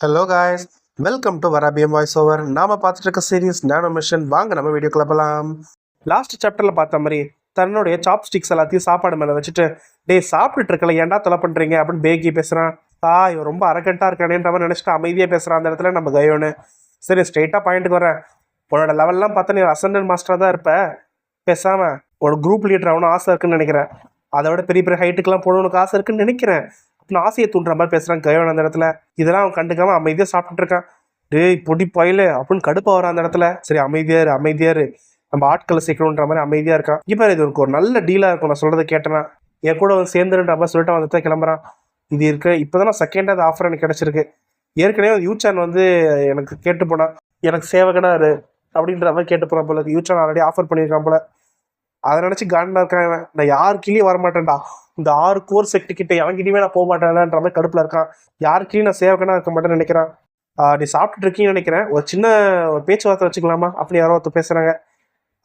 Hello guys welcome to வராபியம் voice over நாம பார்த்துட்டு இருக்க சீரிஸ் நானோ மிஷன் வாங்க நம்ம வீடியோ கிளப்பலாம் லாஸ்ட் சாப்டர்ல பார்த்த மாதிரி தன்னுடைய சாப்ஸ்டிக்ஸ் எல்லாத்தையும் சாப்பாடு மேலே வச்சுட்டு டேய் சாப்பிட்டுட்டு இருக்கல ஏன்டா தொலை பண்றீங்க? அப்படின்னு பேகி பேசுறான். ஆ இவன் ரொம்ப அரகண்டா இருக்கானேன்ற மாதிரி நினைச்சிட்டு அமைதியாக பேசுறான் அந்த இடத்துல நம்ம கயோன்னு. சரி ஸ்ட்ரெயிட்டாக பாயிண்ட்டுக்கு வரேன் உன்னோட லெவல்லாம் பார்த்தா நீ அசண்டன்ட் மாஸ்டராக தான் இருப்ப. பேசாம ஒரு குரூப் லீடர் ஆகணும் ஆசை இருக்குன்னு நினைக்கிறேன். அதை விட பெரிய பெரிய ஹைட்டுக்கெல்லாம் போகணும்னு ஆசை இருக்குன்னு நினைக்கிறேன். நாசையை ஆசையை தூண்டுற மாதிரி பேசுகிறான் கயோன் அந்த இடத்துல. இதெல்லாம் அவன் கண்டுக்காம அமைதியாக சாப்பிட்டுட்டு இருக்கான். டேய் பொடி பயில அப்படின்னு கடுப்பாக வரான் அந்த இடத்துல. சரி அமைதியார் அமைதியார் நம்ம ஆட்களை சேர்க்கணுன்ற மாதிரி அமைதியாக இருக்கான். இப்போ இது உனக்கு ஒரு நல்ல டீலாக இருக்கும் நான் சொல்கிறத கேட்டேன்னா. என் கூட வந்து சேர்ந்துருன்ற மாதிரி சொல்லிட்டு அவன் வந்துட்டு கிளம்புறான். இது இருக்க இப்போதான் நான் செகண்ட் அது ஆஃபர் எனக்கு கிடச்சிருக்கு. ஏற்கனவே யூச்சான் வந்து எனக்கு கேட்டு போனான். எனக்கு சேவகனாரு அப்படின்ற மாதிரி கேட்டு போகிறான் போல யூச்சான் ஆல்ரெடி ஆஃபர் பண்ணியிருக்கான் போல. அதை நினச்சி காண்டா இருக்கான் இவன். நான் யாருக்கிலையும் வர மாட்டேன்டா இந்த ஆறு கோர் செக்ட் கிட்ட எவங்கிட்டயுமே நான் போக மாட்டேன்டான்ற மாதிரி கடுப்பில் இருக்கான். யாருக்கிலையும் நான் சேவகனா இருக்க மாட்டேன்னு நினைக்கிறான். நீ சாப்பிட்டுட்டு இருக்கீங்கன்னு நினைக்கிறேன். ஒரு சின்ன ஒரு பேச்சுவார்த்தை வச்சுக்கலாமா? அப்படின்னு யாரோ ஒருத்தர் பேசுகிறாங்க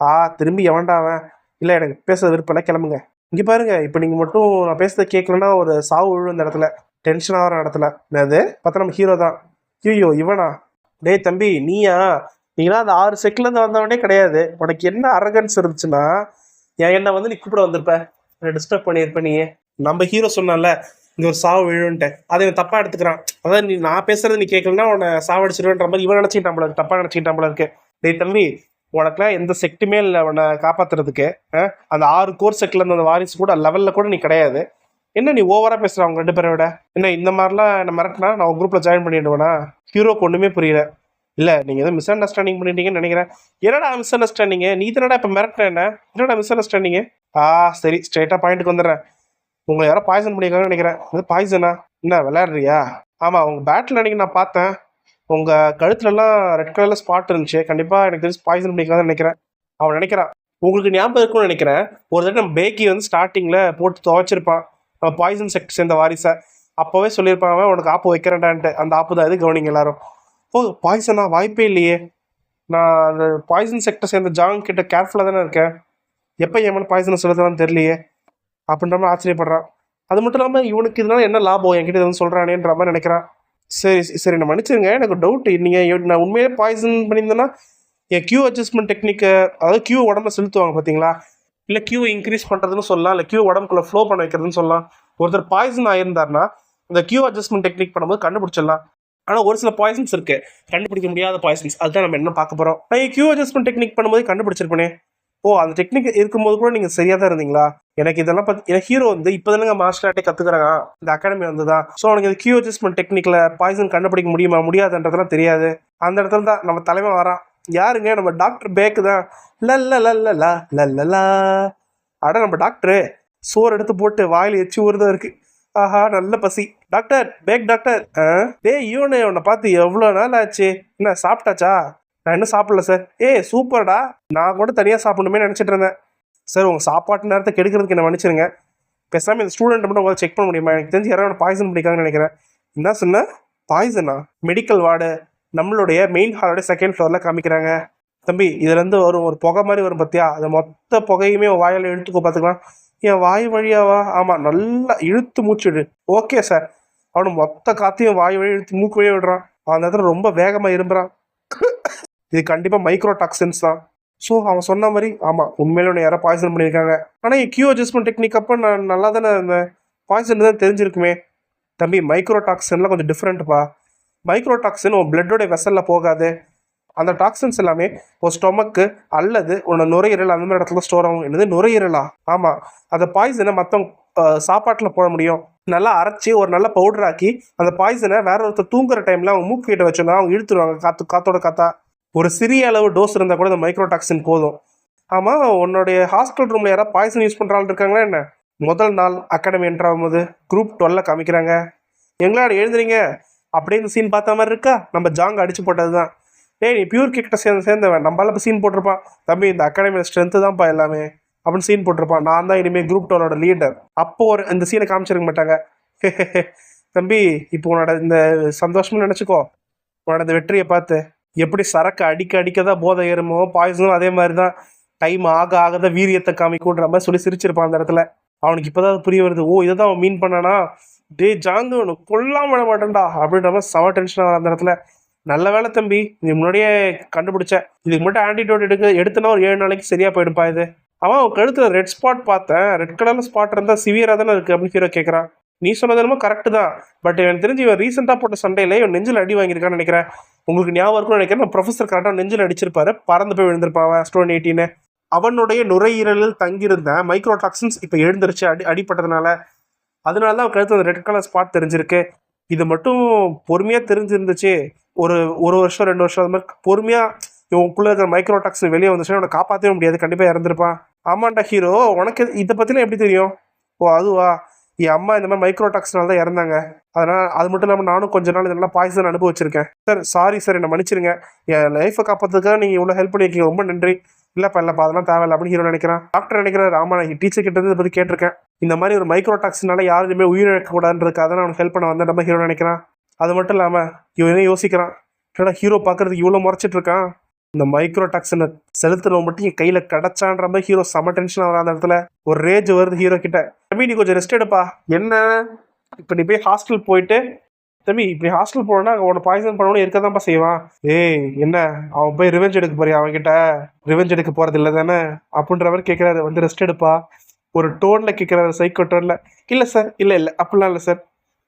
ஆ திரும்பி எவன்டா அவன்? இல்லை எனக்கு பேச விருப்பம் இல்லை கிளம்புங்க. இங்கே பாருங்க இப்போ நீங்கள் மட்டும் நான் பேசுறத கேட்கலன்னா ஒரு சாவு விழுந்த இடத்துல. டென்ஷன் ஆகிற இடத்துல. என்னது? பார்த்தா நம்ம ஹீரோ தான். ஐயோ இவனா? டேய் தம்பி நீயா? நீங்களா அந்த ஆறு செக்கிலேருந்து வந்தவனே கிடையாது. உனக்கு என்ன அரகன்ஸ் இருந்துச்சுன்னா என்ன வந்து நீ கூப்பிட வந்திருப்ப? என்னை டிஸ்டர்ப் பண்ணியிருப்ப நீ நம்ம ஹீரோ சொன்னான்ல இங்க ஒரு சாவு விழுன்ட்டு. அதை இவன் தப்பா எடுத்துக்கிறான். அதான் நீ நான் பேசுறது நீ கேட்கலன்னா உன்னை சாவடிச்சிருவேன்ற மாதிரி இவன் நினைச்சிக்கிட்டான் போல இருக்கு தப்பா நினைச்சிக்கிட்டான் போல இருக்கு. டேய் தம்பி உனக்குலாம் எந்த செக்ட்டுமே இல்லை உன்னை காப்பாத்துறதுக்கு. அந்த ஆறு கோர் செக்ல இருந்த அந்த வாரிசு கூட லெவல்ல கூட நீ கிடையாது. என்ன நீ ஓவரா பேசுற அவங்க ரெண்டு பேரை விட? என்ன இந்த மாதிரிலாம் என்ன மிரட்டினா நான் உங்க குரூப்ல ஜாயின் பண்ணிடுவேனா? ஹீரோக்கு ஒண்ணுமே புரியல. இல்லை நீங்கள் ஏதோ மிஸ் அண்டர்ஸ்டாண்டிங் பண்ணிட்டீங்கன்னு நினைக்கிறேன். என்னடா மிஸ் அண்டர்ஸ்டாண்டிங் நீ தானடா இப்போ மிரட்டின என்ன? என்னடா மிஸ் அண்டர்ஸ்டாண்டிங் ஆ சரி ஸ்ட்ரெயிட்டாக பாயிண்ட்டுக்கு வந்துடுறேன். உங்களை யாரோ பாய்சன் பண்ணியிருக்காங்கன்னு நினைக்கிறேன். இது பாய்சனா என்ன விளையாடுறியா? ஆமாம் உங்கள் பேட்டில் அன்றைக்கி நான் பார்த்தேன். உங்கள் கழுத்துலலாம் ரெட் கலரில் ஸ்பாட் இருந்துச்சு. கண்டிப்பாக எனக்கு தெரிஞ்சு பாய்சன் பண்ணியிருக்காங்கன்னு நினைக்கிறேன். அவன் நினைக்கிறான். உங்களுக்கு ஞாபகம் இருக்கும்னு நினைக்கிறேன். ஒரு தடவை நம்ம பேக்கி வந்து ஸ்டார்டிங்கில் போட்டு துவைச்சிருப்பான். நம்ம பாய்சன் செக்ட் சேர்ந்த வாரிசை. அப்போவே சொல்லியிருப்பான் அவன் உனக்கு ஆப்பு வைக்கிறேன்டான்ட்டு. அந்த ஆப்பு தான் இது கவனிங்க எல்லாரும். ஓ பாய்சனா வாய்ப்பே இல்லையே. நான் அந்த பாய்சன் செக்டர் சேர்ந்த ஜாங் கிட்ட கேர்ஃபுல்லாக தானே இருக்கேன். எப்போ என் மேலே பாய்சனை சொல்லுறதுலாம் தெரியலையே. அப்படின்ற மாதிரி ஆச்சரியப்படுறான். அது மட்டும் இல்லாமல் இவனுக்கு இதனால என்ன லாபம்? என்கிட்ட எதுவும் வந்து சொல்கிறானேன்ற மாதிரி நினைக்கிறான். சரி சரி நான் மன்னிச்சிருங்க. எனக்கு டவுட் நீங்கள் நான் உண்மையிலே பாய்சன் பண்ணியிருந்தேன்னா என் கியூ அட்ஜஸ்ட்மெண்ட் டெக்னிக்கை அதாவது கியூ உடம்புல செலுத்துவாங்க பார்த்தீங்களா இல்லை கியூ இன்க்ரீஸ் பண்ணுறதுன்னு சொல்லலாம். இல்லை கியூ உடம்புக்குள்ளே ஃப்ளோ பண்ண வைக்கிறதுன்னு சொல்லலாம். ஒருத்தர் பாய்சன் ஆயிருந்தாருன்னா அந்த கியூ அட்ஜஸ்ட்மெண்ட் டெக்னிக் பண்ணும்போது கண்டுபிடிச்சிடலாம். ஆனால் ஒரு சில பாய்சன்ஸ் இருக்கு. கண்டுபிடிக்க முடியாத பாய்சன்ஸ் அதுதான் நம்ம என்ன பார்க்க போகிறோம் நான் கியூ அட்ஜஸ்ட்மெண்ட் டெக்னிக் பண்ணும்போது கண்டுபிடிச்சிருப்பேனே. ஓ அந்த டெக்னிக் இருக்கும்போது கூட நீங்கள் சரியாக தான் இருந்தீங்களா? எனக்கு இதெல்லாம் பத்தி எனக்கு ஹீரோ வந்து இப்போ மாஸ்டர் மார்ஷல் ஆர்ட்டே கற்றுக்குறாங்க இந்த அகாடமி வந்து தான் ஸோ அவனுக்கு இந்த கியூ அட்ஜஸ்ட்மெண்ட் டெக்னிக்கில் பாய்சன் கண்டுபிடிக்க முடியுமா முடியாதுன்றதெல்லாம் தெரியாது. அந்த இடத்துல தான் நம்ம தலைமை வரான். யாருங்க? நம்ம டாக்டர் பேக்கு தான். லல்ல லல்ல அட நம்ம டாக்டரு சோறு எடுத்து போட்டு வாயில் எச்சி ஊறுதான் இருக்கு. ஆஹா நல்ல பசி. Doctor back doctor. ஆ? டேய் இவனு உன்னை பார்த்து எவ்வளோ நாள் ஆச்சு என்ன சாப்பிட்டாச்சா? நான் இன்னும் சாப்பிடல சார். ஏய் சூப்பர்டா. நான் கூட தனியாக சாப்பிடணுமே நினச்சிட்டு இருந்தேன். சார் உங்கள் சாப்பாட்டு நேரத்தை கெடுக்கிறதுக்கு என்ன மன்னிச்சிருங்க. பேசாமல் இந்த ஸ்டூடெண்ட் மட்டும் உங்களால் செக் பண்ண முடியுமா? எனக்கு தெரிஞ்சு யாராவது பாய்சன் பண்ணிக்காங்கன்னு நினைக்கிறேன். என்ன சொன்ன? பாய்சனா மெடிக்கல் வார்டு நம்மளுடைய மெயின் ஹாலோட செகண்ட் ஃப்ளோரில் காமிக்கிறாங்க. தம்பி இதுலேருந்து வரும் ஒரு புகை மாதிரி வரும் பார்த்தியா அந்த மொத்த புகையுமே வாயில் இழுத்துக்கோ பார்த்துக்கலாம். என் வாய் வழியாவா? ஆமாம் நல்லா இழுத்து மூச்சுடு ஓகே சார் அவனு மொத்த காத்தையும் வாய் வழி இழுத்து மூக்கு வழியே விடுறான். அந்த இடத்துல ரொம்ப வேகமாக இரும்புறான் இது கண்டிப்பாக மைக்ரோ டாக்ஸின்ஸ் தான். ஸோ அவன் சொன்ன மாதிரி ஆமாம் உண்மையில உன்னை யாரோ பாய்சன் பண்ணியிருக்காங்க. ஆனால் என் கியூ அட்ஜஸ்ட்மெண்ட் டெக்னிக் அப்போ நான் நல்லா தானே இருந்தேன். பாய்சன் தான் தெரிஞ்சிருக்குமே. தம்பி மைக்ரோ டாக்ஸின்லாம் கொஞ்சம் டிஃப்ரெண்ட்ப்பா மைக்ரோ டாக்ஸின் உன் பிளட்டோட வெசலில் போகாது. அந்த டாக்ஸின்ஸ் எல்லாமே ஒரு ஸ்டொமக்கு அல்லது உன்னோட நுரையீரல் அந்த மாதிரி இடத்துல ஸ்டோர் ஆகும். என்னது? நுரையீரலா? ஆமாம் அந்த பாய்சனை மற்றவங்க சாப்பாட்டில் போட முடியும். நல்லா அரைச்சி ஒரு நல்ல பவுடராக்கி அந்த பாய்சனை வேற ஒருத்தர் தூங்குற டைமில் அவங்க மூக்கு கிட்ட வச்சோன்னா அவங்க இழுத்துருவாங்க. காத்து காத்தோட காத்தா. ஒரு சிறிய அளவு டோஸ் இருந்தால் கூட இந்த மைக்ரோ டாக்ஸின் போதும். ஆமாம் உன்னுடைய ஹாஸ்பிட்டல் ரூமில் யாராவது பாய்சன் யூஸ் பண்ணுற ஆள் இருக்காங்களா என்ன? முதல் நாள் அகாடமி என்ட்ரு போது குரூப் டுவெல்ல காமிக்கிறாங்க. எங்களாட எழுதுறீங்க? இந்த சீன் பார்த்த மாதிரி இருக்கா? நம்ம ஜாங் அடிச்சு போட்டது தான் டேய் நீ பியூர் கிட்ட சேர்ந்து சேர்ந்தவன். நம்மளால இப்போ சீன் போட்டிருப்பான். தம்பி இந்த அகாடமியில் ஸ்ட்ரென்த்து தான்ப்பா எல்லாமே. அப்படின்னு சீன் போட்டிருப்பான். நான் தான் இனிமேல் குரூப் டோனோட லீடர் அப்போ ஒரு இந்த சீனை காமிச்சிருக்க மாட்டாங்க. தம்பி இப்போ உன்னோட இந்த சந்தோஷம்னு நினச்சிக்கோ. உன்னோட இந்த வெற்றியை பார்த்து. எப்படி சரக்கு அடிக்க அடிக்க தான் போதை ஏறுமோ பாய்சனும் அதே மாதிரி தான் டைம் ஆக ஆக தான் வீரியத்தை காமிக்குன்ற மாதிரி சொல்லி சிரிச்சிருப்பான் அந்த இடத்துல. அவனுக்கு இப்போதான் புரிய வருது ஓ இதை தான் அவன் மீன் பண்ணானா? டேய் ஜாங்கு உனக்கு கொல்லாம விட மாட்டேன்டா. அப்படின்ற மாதிரி செம டென்ஷனாக அந்த இடத்துல. நல்ல வேலை தம்பி நீ முன்னாடியே கண்டுபிடிச்ச. இதுக்கு மட்டும் ஆன்டிடோட் எடுக்க எடுத்தனா ஒரு ஏழு நாளைக்கு சரியா போயிடும்பா இது. அவன் அவன் கழுத்துல ரெட் ஸ்பாட் பார்த்தேன். ரெட் கலர்ல ஸ்பாட் இருந்தா சிவியரா தானே இருக்கு அப்படின்னு ஹீரோ கேட்குறான் நீ சொன்னது என்னமோ கரெக்ட் தான். பட் எனக்கு தெரிஞ்சு இவன் ரீசெண்டாக போட்ட சண்டையில இவன் நெஞ்சில் அடி வாங்கியிருக்கான்னு நினைக்கிறேன். உங்களுக்கு ஞாபகம் இருக்கும்னு நினைக்கிறேன். ப்ரொஃபஸர் கரெக்டாக நெஞ்சில் அடிச்சிருப்பாரு. பறந்து போய் விழுந்திருப்பான் அவன் ஸ்டோன் எயிட்டின்னு அவனுடைய நுரையீரலில் தங்கியிருந்த மைக்ரோடாக்சின்ஸ் இப்போ எழுந்திருச்சு. அடி அடிப்பட்டதுனால அதனால தான் கழுத்து அந்த ரெட் கலர் ஸ்பாட் தெரிஞ்சிருக்கு. இது மட்டும் பொறுமையாக தெரிஞ்சிருந்துச்சு. ஒரு ஒரு வருஷம் ரெண்டு வருஷம் அது மாதிரி பொறுமையாக இவங்களுக்குள்ளே இருக்கிற மைக்ரோ டாக்ஸின் வெளியே வந்துச்சுன்னா அவனை காப்பாற்றவே முடியாது. கண்டிப்பாக இறந்துருப்பான். ஆமாண்டா ஹீரோ உனக்கு இதை பற்றிலாம் எப்படி தெரியும்? ஓ அதுவா? என் அம்மா இந்த மாதிரி மைக்ரோ டாக்ஸ்னால தான் இறந்தாங்க. அதனால் அது மட்டும் இல்லாமல் நானும் கொஞ்ச நாள் இதெல்லாம் பாய்சன் அனுபவிச்சிருக்கேன் சார் சாரி சார் என்னை மன்னிச்சிருங்க. என் லைஃப்பை காப்பாற்றுறதுக்காக நீங்கள் இவ்வளோ ஹெல்ப் பண்ணியிருக்கீங்க. ரொம்ப நன்றி. இல்லைப்பா இல்லைப்பா அதெல்லாம் தேவையில்ல அப்படின்னு ஹீரோ நினைக்கிறேன். டாக்டர் நினைக்கிறேன் ஆமா நான் டீச்சர் கிட்ட இருந்து பற்றி கேட்டிருக்கேன். இந்த மாதிரி ஒரு மைக்ரோ டாக்ஸ்னால யாருமே உயிரிழக்கக்கூடாதுன்றதுக்காக தான் அவனுக்கு ஹெல்ப் பண்ண வந்த நம்ம ஹீரோ நினைக்கிறான். அது மட்டும் இல்லாமல் இவன் என்ன யோசிக்கிறான்? ஏன்னா ஹீரோ பார்க்கறதுக்கு இவ்வளோ முறைச்சிட்டு இருக்கான் இந்த மைக்ரோ டாக்ஸினை செலுத்துறவன் மட்டும் என் கையில் கிடச்சான்ற மாதிரி ஹீரோ செம டென்ஷன் வர அந்த இடத்துல ஒரு ரேஜ் வருது ஹீரோ கிட்ட. தம்பி நீ கொஞ்சம் ரெஸ்ட் எடுப்பா. என்ன? இப்போ நீ போய் ஹாஸ்டல் போயிட்டு தம்பி இப்படி ஹாஸ்டல் போனா உன பாய்சன் பண்ணணும் இருக்க தான்ப்பா செய்வான். ஏய் என்ன? அவன் போய் ரிவெஞ்ச் எடுக்க போறியா அவன்கிட்ட? ரிவெஞ்ச் எடுக்க போறது இல்லை தானே? அப்படின்ற மாதிரி கேட்குறாரு வந்து ரெஸ்ட் எடுப்பா. ஒரு டோனில் கேட்குறாரு சைக்கோ டோனில் இல்லை சார் இல்லை இல்லை அப்படிலாம் இல்லை சார்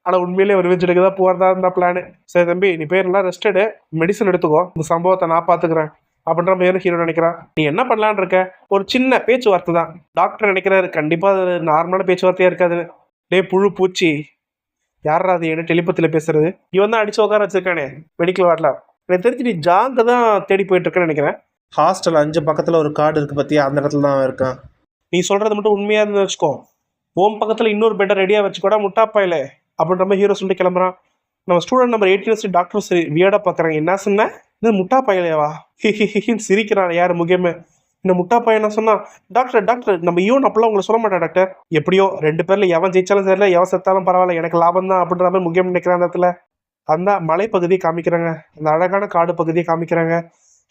ஆனால் உண்மையிலேயே ஒரு ரிவெஞ்ச் எடுக்க தான் போகிறதா இருந்தா பிளானு சரி தம்பி நீ பேர் நல்லா ரெஸ்ட் எடு. மெடிசன் எடுத்துக்கோ. இந்த சம்பவத்தை நான் பார்த்துக்கிறேன். அப்படின்ற மாதிரி ஹீரோ நினைக்கிறான்? நீ என்ன பண்ணலான்னு இருக்க? ஒரு சின்ன பேச்சுவார்த்தை தான். டாக்டர் நினைக்கிறாரு கண்டிப்பா அது நார்மலான பேச்சுவார்த்தையா இருக்காது டே புழு பூச்சி. யாரா அது? என்ன டெலிபத்தில் பேசுறது? இவன் தான் அடிச்சு உட்கார வச்சிருக்கானே. மெடிக்கல் வார்டில். எனக்கு தெரிஞ்சு நீ ஜாங்க தான் தேடி போயிட்டு இருக்கேன்னு நினைக்கிறேன். ஹாஸ்டல் அஞ்சு பக்கத்தில் ஒரு கார்டு இருக்கு பத்தியா? அந்த இடத்துல தான் இருக்கான். நீ சொல்றது மட்டும் உண்மையா இருந்து வச்சுக்கோ ஓம் பக்கத்தில் இன்னொரு பெட்டை ரெடியாக வச்சுக்கூட முட்டாப்பாயில. அப்படின்ற மாதிரி ஹீரோ சொல்லிட்டு கிளம்புறான். நம்ம ஸ்டூடெண்ட் நம்பர் எயிட்டீன் சரி டாக்டர் சரி வியர்டாக பார்க்குறாங்க என்ன சொன்னேன் இது முட்டா பையலையாவா? ஹிஹிஹின்னு சிரிக்கிறான் யார் முகமே. இந்த முட்டா பையன் என்ன சொன்னா டாக்டர் டாக்டர் நம்ம ஈவன் அப்பெல்லாம் உங்களை சொல்ல மாட்டேன் டாக்டர் எப்படியோ ரெண்டு பேரில் எவன் ஜெயிச்சாலும் தெரியல எவன் செத்தாலும் பரவாயில்ல எனக்கு லாபம் தான் அப்படின்ற மாதிரி முக்கியம் நினைக்கிறான் அந்த இடத்துல. அந்த மலைப்பகுதியை காமிக்கிறாங்க. அந்த அழகான காடு பகுதியை காமிக்கிறாங்க.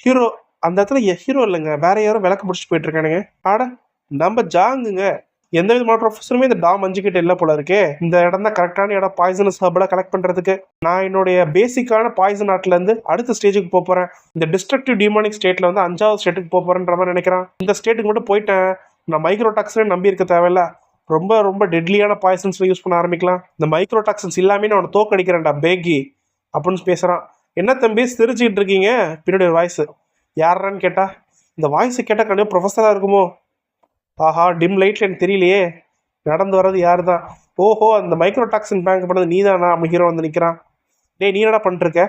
ஹீரோ அந்த இடத்துல ஹீரோ இல்லைங்க. வேற யாரும் விளக்கு பிடிச்சி போயிட்டு இருக்கானுங்க. ஆட நம்ம ஜாங்குங்க. எந்த விதமான ப்ரொஃபஸருமே இந்த டாம் அஞ்சு கிட்ட இல்லை போல இருக்கே. இந்த இடம் தான் கரெக்டான இடம் பாய்சனஸ் ஹர்பலாக கலெக்ட் பண்ணுறதுக்கு நான் என்னுடைய பேசிக்கான பாய்சன் இருந்து அடுத்த ஸ்டேஜுக்கு போக போகிறேன் இந்த டிஸ்ட்ரக்டிவ் டிமானிக் ஸ்டேட்டில் வந்து அஞ்சாவது ஸ்டேட்டுக்கு போக போகிறேன்ற மாதிரி நினைக்கிறேன். இந்த ஸ்டேட்டுக்கு மட்டும் போயிட்டேன். நான் மைக்ரோ டாக்ஸினே நம்பி இருக்க தேவையில்ல. ரொம்ப ரொம்ப டெட்லியான பாய்சன்ஸ் யூஸ் பண்ண ஆரம்பிக்கலாம். இந்த மைக்ரோ டாக்ஸன்ஸ் இல்லாமே நான் அவனை தோக்கடிக்கிறேன்டா பேகி அப்படின்னு பேசுகிறான் என்ன தம்பி சிரிச்சுக்கிட்டு இருக்கீங்க? பின்னாடி ஒரு வாய்ஸ் யாரான்னு கேட்டா இந்த வாய்ஸ் கேட்டால் கண்டிப்பாக ப்ரொஃபஸராக இருக்குமோ? ஆஹா டிம் லைட்ல எனக்கு தெரியலையே. நடந்து வர்றது யார் தான் ஓஹோ அந்த மைக்ரோ டாக்ஸின் பேங்க் பண்ணது நீ தானா அப்படி ஹீரோ வந்து நிற்கிறான் டேய் நீ என்னடா பண்ணிருக்க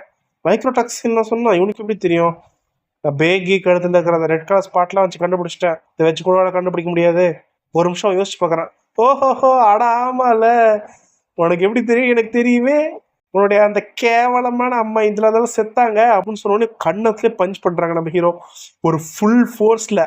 மைக்ரோ நான் சொன்னா இவனுக்கு எப்படி தெரியும்? நான் பேகி கழுத்துல இருக்கிற அந்த ரெட் கலர் ஸ்பாட்லாம் வச்சு கண்டுபிடிச்சிட்டேன். இதை வச்சு கூட கண்டுபிடிக்க முடியாது. ஒரு நிமிஷம் யோசிச்சு பார்க்குறேன். ஓஹோஹோ அட ஆமால. உனக்கு எப்படி தெரியும்? எனக்கு தெரியுமே. உன்னுடைய அந்த கேவலமான அம்மா இதில் இருந்தாலும் செத்தாங்க அப்படின்னு சொன்னோடனே கண்ணத்துலேயே பஞ்ச் பண்ணுறாங்க நம்ம ஹீரோ ஒரு ஃபுல் ஃபோர்ஸில்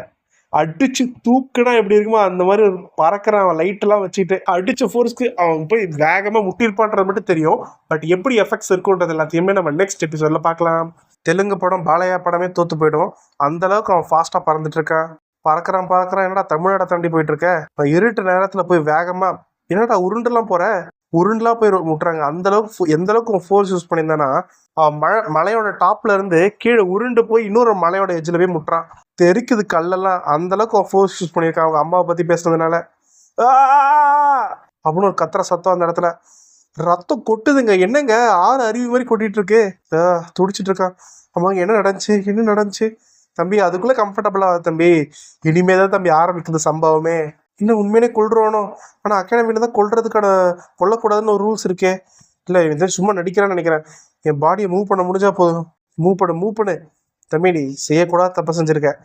அடிச்சு தூக்குனா எப்படி இருக்குமோ அந்த மாதிரி பறக்கிறான் அவன் லைட்டெல்லாம் வச்சுட்டு அடிச்ச ஃபோர்ஸ்க்கு அவன் போய் வேகமாக முட்டிருப்பான்றது மட்டும் தெரியும். பட் எப்படி எஃபெக்ட்ஸ் இருக்குன்றது எல்லாத்தையுமே நம்ம நெக்ஸ்ட் எபிசோட்ல பார்க்கலாம். தெலுங்கு படம் பாலையா படமே தோத்து போயிடும். அந்த அளவுக்கு அவன் ஃபாஸ்ட்டாக பறந்துட்டு இருக்கான் பறக்கிறான் பறக்கிறான் என்னடா தமிழ்நாடை தாண்டி போயிட்டு இருக்க? இப்போ இருட்டு நேரத்தில் போய் வேகமா என்னடா உருண்டெல்லாம் போற? உருண்டெலாம் போய் முட்டுறாங்க. அந்த அளவுக்கு ஃபோ- எந்த அளவுக்கு ஃபோர்ஸ் யூஸ் பண்ணியிருந்தானா அவன் மழை மலையோட டாப்ல இருந்து கீழே உருண்டு போய் இன்னொரு மலையோட எஜ்ஜில் போய் முட்டுறான். தெரிக்குது கல்லெல்லாம். அந்த அளவுக்கு அவன் ஃபோர்ஸ் யூஸ் பண்ணியிருக்கான் அவங்க அம்மாவை பத்தி பேசுனதுனால. அப்படின்னு ஒரு கத்துற சத்தம் அந்த இடத்துல. ரத்தம் கொட்டுதுங்க. என்னங்க? ஆறு அருவி மாதிரி கொட்டிட்டு இருக்கு துடிச்சிட்டு இருக்கான் அம்மா என்ன நடந்துச்சு? என்ன நடந்துச்சு? தம்பி அதுக்குள்ளே கம்ஃபர்டபுளாக தம்பி. இனிமே தான் தம்பி ஆரம்பிக்குது சம்பவமே. இன்னும் உண்மையிலே கொள்றோனோ ஆனால் அகாடமியில் தான் கொள்றதுக்கான கொல்லக்கூடாதுன்னு ஒரு ரூல்ஸ் இருக்கே. இல்லை இவன் சும்மா நடிக்கிறான்னு நினைக்கிறேன். என் பாடியை மூவ் பண்ண முடிஞ்சா போதும். மூவ் பண்ணு மூவ் பண்ணு. தம்பி நீ செய்யக்கூடாத தப்ப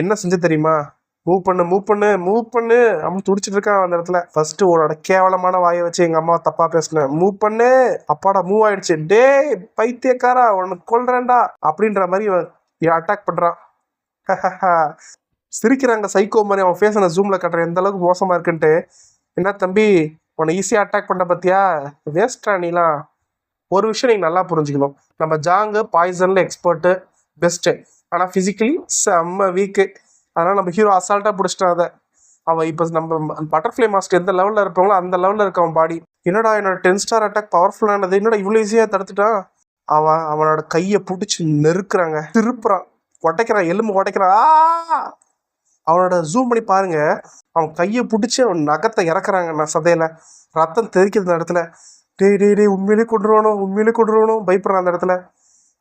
என்ன செஞ்ச தெரியுமா? மூவ் பண்ணு மூவ் பண்ணு மூவ் பண்ணு அப்படின்னு துடிச்சிட்டு இருக்கான் அந்த இடத்துல. ஃபர்ஸ்ட் உன்னோட கேவலமான வாயை வச்சு எங்க அம்மா தப்பா பேசினேன் மூவ் பண்ணு அப்பாடா மூவ் ஆயிடுச்சு. டேய் பைத்தியக்காரா உனக்கு கொள்றேன்டா அப்படின்ற மாதிரி இவன் அட்டாக் பண்றான். சிரிக்கிறாங்க சைக்கோ மாதிரி அவன் ஃபேஸ் நான் ஜூம்ல கட்டுறேன். எந்த அளவுக்கு மோசமா இருக்குன்ட்டு. என்ன தம்பி உன்னை ஈஸியாக அட்டாக் பண்ண பத்தியா? வேஸ்டா நீலாம். ஒரு விஷயம் நீங்கள் நல்லா புரிஞ்சுக்கணும். நம்ம ஜாங்கு பாய்சனில் எக்ஸ்பர்ட்டு பெஸ்ட்டு ஆனால் ஃபிசிக்கலி செம்ம வீக்கு அதனால் நம்ம ஹீரோ அசால்ட்டாக பிடிச்சிட்டான் அதை அவன் இப்போ நம்ம பட்டர்ஃப்ளை மாஸ்டர் எந்த லெவலில் இருப்பாங்களோ அந்த லெவலில் இருக்க அவன் பாடி என்னடா என்னோட டென் ஸ்டார் அட்டாக் பவர்ஃபுல்லானது என்னடா இவ்வளோ ஈஸியாக தடுத்துட்டான் அவன் அவனோட கையை பிடிச்சி நெருக்குறாங்க. திருப்புறான். உடைக்கிறான் எலும்பு உடைக்கிறான் அவனோட ஜூம் பண்ணி பாருங்க. அவன் கையை பிடிச்சி அவன் நகத்தை இறக்குறாங்க நான் சதையில. ரத்தம் தெறிக்குது அந்த இடத்துல. டேய் டே டே உண்மையிலே கொண்டுருவானோ உண்மையிலே கொண்டுருவானோ பயப்படுறான் அந்த இடத்துல.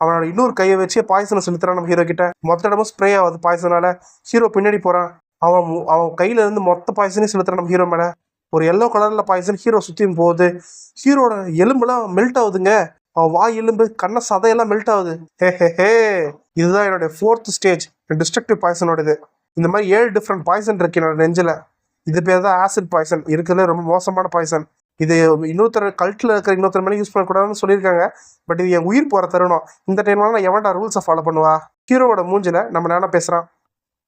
அவனோட இன்னொரு கையை வச்சு பாய்சனை செலுத்துறான் நம்ம ஹீரோ கிட்ட. மொத்த இடமும் ஸ்ப்ரே ஆகுது பாய்சனால. ஹீரோ பின்னாடி போறான். அவன் அவன் கையில இருந்து மொத்த பாய்சனையும் செலுத்துறான் நம்ம ஹீரோ மேல. ஒரு எல்லோ கலர்ல பாய்சன் ஹீரோ சுத்தியும் போகுது. ஹீரோட எலும்புலாம் மெல்ட் ஆகுதுங்க. அவன் வாய் எலும்பு கண்ண சதையெல்லாம் மெல்ட் ஆகுது. ஹே ஹே ஹே. இதுதான் என்னுடைய ஃபோர்த் ஸ்டேஜ் டிஸ்ட்ரக்டிவ் பாய்சனோடது இந்த மாதிரி ஏழு டிஃப்ரெண்ட் பாய்சன் இருக்கு என்னோட நெஞ்சில். இது பேர் தான் ஆசிட் பாய்சன் இருக்கிறதுல ரொம்ப மோசமான பாய்சன் இது இன்னொருத்தர் கல்ட்டில் இருக்கிற இன்னொருத்தர் மேலே யூஸ் பண்ணக்கூடாதுன்னு சொல்லியிருக்காங்க. பட் இது என் உயிர் போகிற தருணம். இந்த டைம்ல நான் எவன்டா ரூல்ஸை ஃபாலோ பண்ணுவா? ஹீரோவோட மூஞ்சில் நம்ம நானா பேசுகிறான்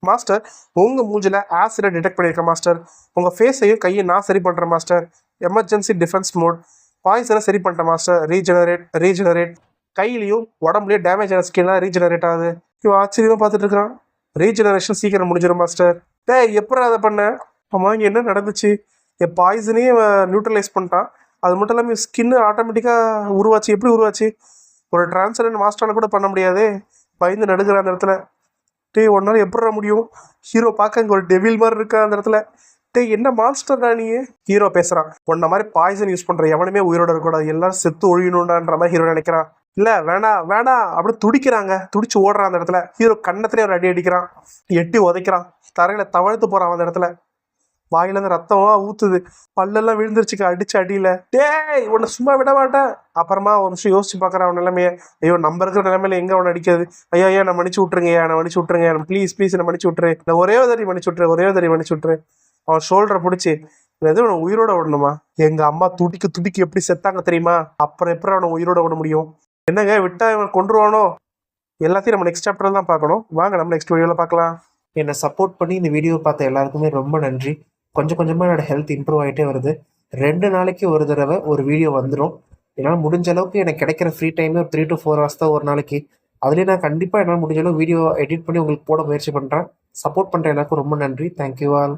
மாஸ்டர் உங்கள் மூஞ்சில் ஆசிடை டிடெக்ட் பண்ணியிருக்கேன் மாஸ்டர் உங்கள் ஃபேஸையும் கையை நான் சரி பண்ணுறேன் மாஸ்டர் எமர்ஜென்சி டிஃபென்ஸ் மோட் பாய்சனை சரி பண்ணிட்டேன் மாஸ்டர் ரீஜெனரேட் ரீஜெனரேட் கையிலையும் உடம்புலையும் டேமேஜ் ஆன ஸ்கின்லாம் ரீஜெனரேட் ஆகுது. இவன் ஆச்சரியமாக பார்த்துட்டு இருக்கிறான் ரீஜெனரேஷன் சீக்கிரம் முடிஞ்சிடும் மாஸ்டர் டே எப்பறம் அதை பண்ண? ஆமா இங்கே என்ன நடந்துச்சு? என் பாய்சனையும் நியூட்ரலைஸ் பண்ணிட்டான். அது மட்டும் இல்லாமல் ஸ்கின்னு ஆட்டோமேட்டிக்காக உருவாச்சு. எப்படி உருவாச்சு? ஒரு டிரான்ஸ்லன் மாஸ்டரால் கூட பண்ண முடியாதே. பயந்து நடுக்கிற அந்த இடத்துல. டேய் ஒன்னால எப்படிடா முடியும்? ஹீரோ பார்க்க இங்கே ஒரு டெவில் மாதிரி இருக்கா அந்த இடத்துல? டேய் என்ன மாஸ்டர்டா நீ? ஹீரோ பேசுகிறான் உன்ன மாதிரி பாய்சன் யூஸ் பண்ணுற எவனுமே உயிரோட இருக்கக்கூடாது எல்லாரும் செத்து ஒழியணும்டான்ற மாதிரி ஹீரோ நினைக்கிறான். இல்லை வேணாம் வேணாம் அப்படி துடிக்கிறாங்க. துடிச்சு ஓடுறான் அந்த இடத்துல. ஹீரோ கண்ணத்துலேயே ஒரு அடி அடிக்கிறான். எட்டி உதைக்கிறான். தரையில் தவழ்த்து போகிறான் அந்த இடத்துல. வாயிலேருந்து ரத்தமாக ரத்தமா ஊத்துது. பல்லெல்லாம் விழுந்துருச்சுக்கு அடிச்சு அடியில. டேய் உன்னை சும்மா விட மாட்டேன். அப்புறமா ஒரு நிமிஷம் யோசிச்சு பார்க்குறேன் அவன் நிலைமைய. ஐயோ நம்ம இருக்கிற நிலைமையில எங்க அவனை அடிக்காது ஐயோ ஐயா நான் மன்னிச்சு விட்டுருங்க நான் மன்னிச்சு விட்டுருங்க. ப்ளீஸ் ப்ளீஸ் என்ன மன்னிச்சு விட்ரு நான் ஒரே ஒரு தடவை மன்னிச்சு விட்டுரு ஒரே ஒரு தடவை மன்னிச்சு அவன் ஷோல்டரை பிடிச்சி எது அவனை உயிரோட விடணுமா? எங்க அம்மா துடிக்கு துடிக்க எப்படி செத்தாங்க தெரியுமா? அப்புறம் எப்படி அவனை உயிரோட விட முடியும்? என்னங்க விட்டா இவன் கொண்டுருவானோ எல்லாத்தையும் நம்ம நெக்ஸ்ட் சாப்டர் தான் பார்க்கணும். வாங்க நம்ம நெக்ஸ்ட் வீடியோவில் பார்க்கலாம். என்னை சப்போர்ட் பண்ணி இந்த வீடியோ பார்த்த எல்லாருக்குமே ரொம்ப நன்றி. கொஞ்சம் கொஞ்சமாக என்னோட ஹெல்த் இம்ப்ரூவ் ஆகிட்டே வருது. ரெண்டு நாளைக்கு ஒரு தடவை ஒரு வீடியோ வந்துடும் என்னால் முடிஞ்ச அளவுக்கு எனக்கு கிடைக்கிற ஃப்ரீ டைமே ஒரு த்ரீ டு ஃபோர் ஹவர்ஸ் தான் ஒரு நாளைக்கு. அதுலேயே நான் கண்டிப்பாக என்னால் முடிஞ்ச அளவு வீடியோ எடிட் பண்ணி உங்களுக்கு போட முயற்சி பண்ணுறேன் சப்போர்ட் பண்ணுற எல்லாருக்கும் ரொம்ப நன்றி. Thank you all